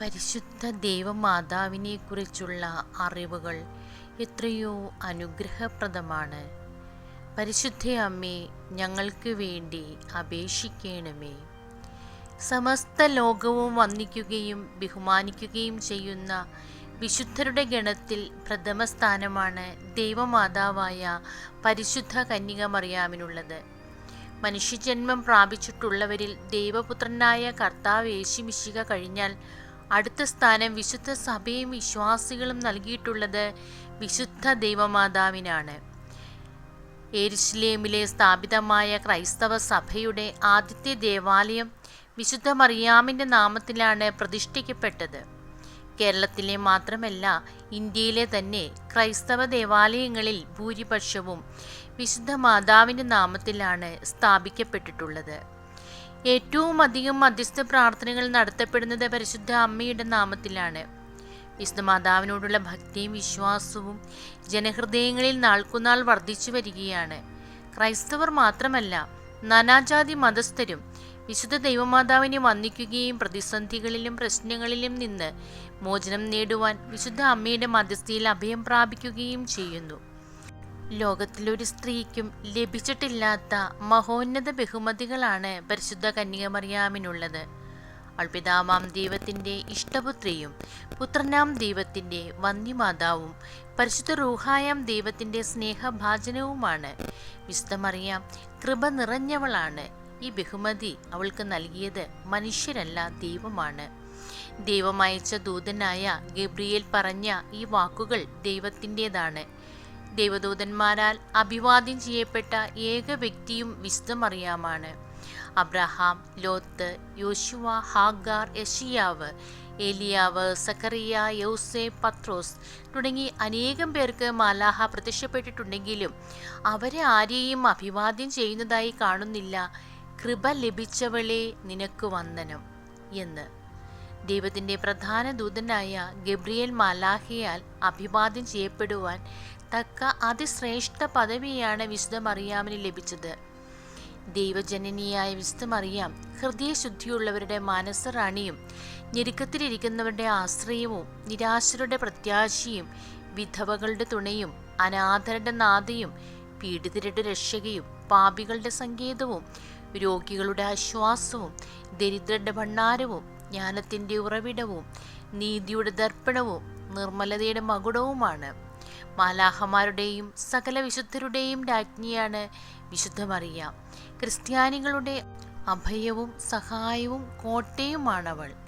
പരിശുദ്ധ ദേവമാതാവിനെക്കുറിച്ചുള്ള അറിവുകൾ എത്രയോ അനുഗ്രഹപ്രദമാണ്. പരിശുദ്ധ അമ്മേ ഞങ്ങൾക്ക് വേണ്ടി അപേക്ഷിക്കണമേ. സമസ്ത ലോകവും വന്ദിക്കുകയും ബഹുമാനിക്കുകയും ചെയ്യുന്ന വിശുദ്ധരുടെ ഗണത്തിൽ പ്രഥമ സ്ഥാനമാണ് ദൈവമാതാവായ പരിശുദ്ധ കന്യക മറിയാമിനുള്ളത്. മനുഷ്യജന്മം പ്രാപിച്ചിട്ടുള്ളവരിൽ ദൈവപുത്രനായ കർത്താവ് യേശുമിശിക കഴിഞ്ഞാൽ അടുത്ത സ്ഥാനം വിശുദ്ധ സഭയും വിശ്വാസികളും നൽകിയിട്ടുള്ളത് വിശുദ്ധ ദൈവമാതാവിനാണ്. എരുഷലേമിലെ സ്ഥാപിതമായ ക്രൈസ്തവ സഭയുടെ ആദ്യത്തെ ദേവാലയം വിശുദ്ധ മറിയാമിന്റെ നാമത്തിലാണ് പ്രതിഷ്ഠിക്കപ്പെട്ടത്. കേരളത്തിലെ മാത്രമല്ല ഇന്ത്യയിലെ തന്നെ ക്രൈസ്തവ ദേവാലയങ്ങളിൽ ഭൂരിപക്ഷവും വിശുദ്ധ മാതാവിന്റെ നാമത്തിലാണ് സ്ഥാപിക്കപ്പെട്ടിട്ടുള്ളത്. ഏറ്റവും അധികം മധ്യസ്ഥ പ്രാർത്ഥനകൾ നടത്തപ്പെടുന്നത് പരിശുദ്ധ അമ്മയുടെ നാമത്തിലാണ്. വിശുദ്ധ മാതാവിനോടുള്ള ഭക്തിയും വിശ്വാസവും ജനഹൃദയങ്ങളിൽ നാൾക്കുനാൾ വർദ്ധിച്ചു വരികയാണ്. ക്രൈസ്തവർ മാത്രമല്ല നാനാജാതി മതസ്ഥരും വിശുദ്ധ ദൈവമാതാവിനെ വന്ദിക്കുകയും പ്രതിസന്ധികളിലും പ്രശ്നങ്ങളിലും നിന്ന് മോചനം നേടുവാൻ വിശുദ്ധ അമ്മയുടെ മധ്യസ്ഥയിൽ അഭയം പ്രാപിക്കുകയും ചെയ്യുന്നു. ലോകത്തിലൊരു സ്ത്രീക്കും ലഭിച്ചിട്ടില്ലാത്ത മഹോന്നത ബഹുമതികളാണ് പരിശുദ്ധ കന്യകമറിയാമിനുള്ളത്. അൾപിതാമാം ദൈവത്തിന്റെ ഇഷ്ടപുത്രിയും പുത്രനാം ദൈവത്തിന്റെ വന്യമാതാവും പരിശുദ്ധ റൂഹായാം ദൈവത്തിന്റെ സ്നേഹഭാജനവുമാണ്. വിശുദ്ധമറിയാം കൃപ നിറഞ്ഞവളാണ്. ഈ ബഹുമതി അവൾക്ക് നൽകിയത് മനുഷ്യരല്ല ദൈവമാണ്. ദൈവമയച്ച ദൂതനായ ഗബ്രിയേൽ പറഞ്ഞ ഈ വാക്കുകൾ ദൈവത്തിന്റെതാണ്. ദൈവദൂതന്മാരാൽ അഭിവാദ്യം ചെയ്യപ്പെട്ട ഏക വ്യക്തിയും വിശുദ്ധമറിയാമാണ് അബ്രഹാം ലോത്ത് യോശുവ ഹാഗാർ യഷിയാവ് ഏലിയാവ് സക്കറിയ യൗസെ പത്രോസ് തുടങ്ങി അനേകം പേർക്ക് മാലാഹ പ്രത്യക്ഷപ്പെട്ടിട്ടുണ്ടെങ്കിലും അവരെ ആരെയും അഭിവാദ്യം ചെയ്യുന്നതായി കാണുന്നില്ല. കൃപ ലഭിച്ചവളെ നിനക്ക് വന്ദനം. എന്ന്. ദൈവത്തിന്റെ പ്രധാന ദൂതനായ ഗബ്രിയേൽ മാലാഹയാൽ അഭിവാദ്യം ചെയ്യപ്പെടുവാൻ തക്ക അതിശ്രേഷ്ഠ പദവിയാണ് വിശുദ്ധ മറിയാമിന് ലഭിച്ചത്. ദൈവജനനിയായ വിശുദ്ധ മറിയാം ഹൃദയശുദ്ധിയുള്ളവരുടെ മനസ്സ് റാണിയും ഞെരുക്കത്തിലിരിക്കുന്നവരുടെ ആശ്രയവും നിരാശരുടെ പ്രത്യാശയും വിധവകളുടെ തുണയും അനാഥരുടെ നാഥയും പീഡിതരുടെ രക്ഷകയും പാപികളുടെ സങ്കേതവും രോഗികളുടെ ആശ്വാസവും ദരിദ്രരുടെ ഭണ്ഡാരവും ജ്ഞാനത്തിന്റെ ഉറവിടവും നീതിയുടെ ദർപ്പണവും നിർമ്മലതയുടെ മകുടവുമാണ്. മാലാഹമാരുടെയും സകല വിശുദ്ധരുടെയും രാജ്ഞിയാണ് വിശുദ്ധ മറിയ. ക്രിസ്ത്യാനികളുടെ അഭയവും സഹായവും കോട്ടയുമാണവൾ.